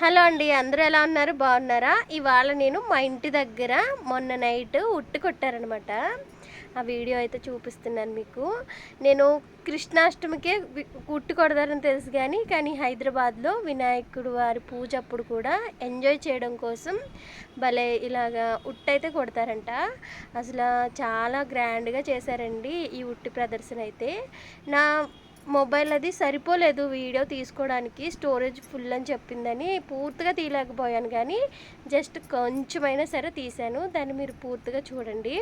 Hello అండి అందరూ ఎలా ఉన్నారు? బాగున్నారా? ఇవాళ నేను మా ఇంటి దగ్గర మొన్న నైట్ ఉట్టు కొట్టారనమాట. ఆ వీడియో అయితే చూపిస్తున్నాను మీకు. నేను కృష్ణాష్టమికే ఉట్టు కొడతారని తెలుసు కానీ కానీ హైదరాబాద్లో వినాయకుడు వారి పూజ అప్పుడు కూడా ఎంజాయ్ చేయడం కోసం భలే ఇలాగా ఉట్టు అయితే కొడతారంట. అసలు చాలా గ్రాండ్గా చేశారండి ఈ ఉట్టు ప్రదర్శన అయితే. నా మొబైల్ అది సరిపోలేదు వీడియో తీసుకోవడానికి స్టోరేజ్ ఫుల్ అని చెప్పిందని పూర్తిగా తీయలేకపోయాను కానీ జస్ట్ కొంచెమైనా సరే తీశాను. దాన్ని మీరు పూర్తిగా చూడండి.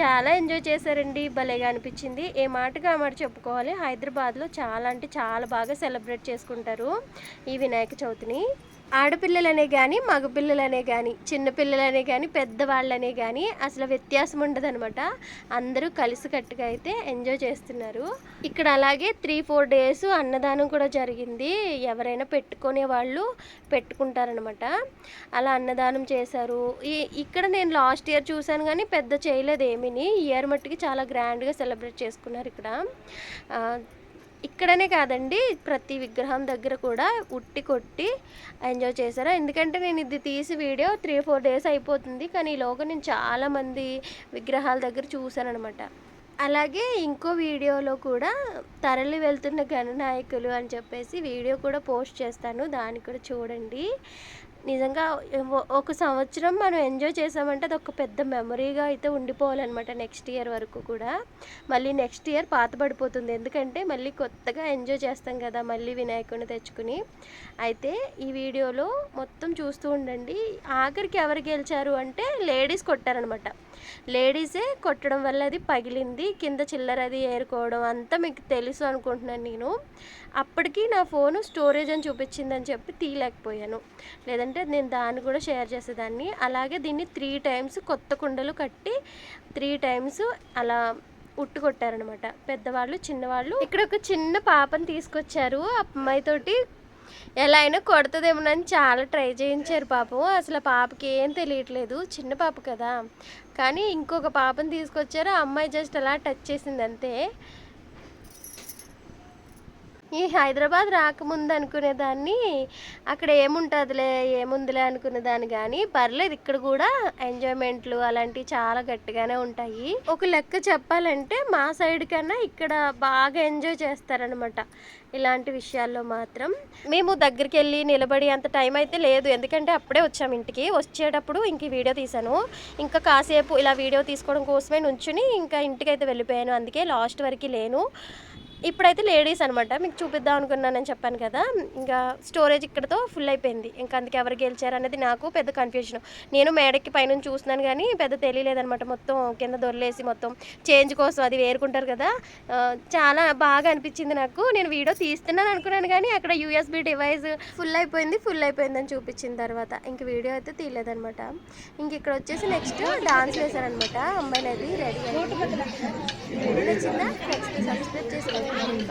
చాలా ఎంజాయ్ చేశారండి. భలేగా అనిపించింది. ఏ మాటగా మాట చెప్పుకోవాలి. హైదరాబాద్లో చాలా అంటే చాలా బాగా సెలబ్రేట్ చేసుకుంటారు ఈ వినాయక చవితిని. ఆడపిల్లలనే కానీ మగపిల్లలనే కానీ చిన్నపిల్లలనే కానీ పెద్దవాళ్ళనే కానీ అసలు వ్యత్యాసం ఉండదనమాట అందరూ కలిసికట్టుగా అయితే ఎంజాయ్ చేస్తున్నారు. ఇక్కడ అలాగే త్రీ ఫోర్ డేస్ అన్నదానం కూడా జరిగింది. ఎవరైనా పెట్టుకునే వాళ్ళు పెట్టుకుంటారనమాట అలా అన్నదానం చేశారు. ఈ ఇక్కడ నేను లాస్ట్ ఇయర్ చూశాను కానీ పెద్ద చేయలేదు ఏమీని. ఇయర్ మట్టుకి చాలా గ్రాండ్గా సెలబ్రేట్ చేసుకున్నారు ఇక్కడ. ఇక్కడనే కాదండి ప్రతి విగ్రహం దగ్గర కూడా ఉట్టి కొట్టి ఎంజాయ్ చేశారు? ఎందుకంటే నేను ఇది తీసి వీడియో త్రీ ఫోర్ డేస్ అయిపోతుంది. కానీ ఈలోగా నేను చాలామంది విగ్రహాల దగ్గర చూశాను అనమాట అలాగే ఇంకో వీడియోలో కూడా తరలి వెళ్తున్న గణనాయకులు అని చెప్పేసి వీడియో కూడా పోస్ట్ చేస్తాను. దాన్ని కూడా చూడండి. నిజంగా ఒక సంవత్సరం మనం ఎంజాయ్ చేసామంటే అది ఒక పెద్ద మెమరీగా అయితే ఉండిపోవాలన్నమాట నెక్స్ట్ ఇయర్ వరకు కూడా. మళ్ళీ నెక్స్ట్ ఇయర్ పాత పడిపోతుంది. ఎందుకంటే మళ్ళీ కొత్తగా ఎంజాయ్ చేస్తాం కదా మళ్ళీ వినాయకుడిని తెచ్చుకుని. అయితే ఈ వీడియోలో మొత్తం చూస్తూ ఉండండి. ఆఖరికి ఎవరు గెలిచారు అంటే లేడీస్ కొట్టారనమాట లేడీసే కొట్టడం వల్ల అది పగిలింది. కింద చిల్లర అది ఏరుకోవడం అంతా మీకు తెలుసు అనుకుంటున్నాను నేను. అప్పటికి నా ఫోను స్టోరేజ్ అని చూపించిందని చెప్పి తీయలేకపోయాను. లేదంటే నేను దాన్ని కూడా షేర్ చేసేదాన్ని. అలాగే దీన్ని త్రీ టైమ్స్ కొత్త కుండలు కట్టి త్రీ టైమ్స్ అలా ఉట్టు కొట్టారనమాట పెద్దవాళ్ళు చిన్నవాళ్ళు. ఇక్కడ ఒక చిన్న పాపని తీసుకొచ్చారు ఆ అమ్మాయితోటి ఎలా అయినా కొడుతుందేమోనని చాలా ట్రై చేయించారు పాపం. అసలు పాపకి ఏం తెలియట్లేదు. చిన్న పాప కదా. కానీ ఇంకొక పాపని తీసుకొచ్చారు. ఆ అమ్మాయి జస్ట్ అలా టచ్ చేసింది అంతే. ఈ హైదరాబాద్ రాకముందు అనుకునేదాన్ని అక్కడ ఏముంటుందిలే ఏముందిలే అనుకునేదాన్ని కానీ పర్లేదు ఇక్కడ కూడా ఎంజాయ్మెంట్లు అలాంటివి చాలా గట్టిగానే ఉంటాయి. ఒక లెక్క చెప్పాలంటే మా సైడ్ కన్నా ఇక్కడ బాగా ఎంజాయ్ చేస్తారనమాట ఇలాంటి విషయాల్లో మాత్రం. మేము దగ్గరికి వెళ్ళి నిలబడి అంత టైం అయితే లేదు ఎందుకంటే అప్పుడే వచ్చాము ఇంటికి. వచ్చేటప్పుడు ఇంక వీడియో తీసాను ఇంకా కాసేపు ఇలా వీడియో తీసుకోవడం కోసమే నుంచుని ఇంకా ఇంటికి అయితే వెళ్ళిపోయాను అందుకే లాస్ట్ వరకు లేను. ఇప్పుడైతే లేడీస్ అనమాట మీకు చూపిద్దాం అనుకున్నానని చెప్పాను కదా. ఇంకా స్టోరేజ్ ఇక్కడతో ఫుల్ అయిపోయింది. ఇంకా అందుకే ఎవరు గెలిచారు అనేది నాకు పెద్ద కన్ఫ్యూజన్ నేను మేడకి పైన చూస్తున్నాను కానీ పెద్ద తెలియలేదనమాట మొత్తం కింద దొరలేసి మొత్తం చేంజ్ కోసం అది వేరుకుంటారు కదా. చాలా బాగా అనిపించింది నాకు. నేను వీడియో తీస్తున్నాను అనుకున్నాను కానీ అక్కడ యూఎస్బి డివైస్ ఫుల్ అయిపోయింది ఫుల్ అయిపోయిందని చూపించిన తర్వాత ఇంక వీడియో అయితే తీయలేదనమాట ఇంక ఇక్కడ వచ్చేసి నెక్స్ట్ డాన్స్ వేశారనమాట అమ్మాయిలు అది రెడీ వీడియో నచ్చిందా? నెక్స్ట్ సబ్స్క్రైబ్ చేసుకోండి 拜明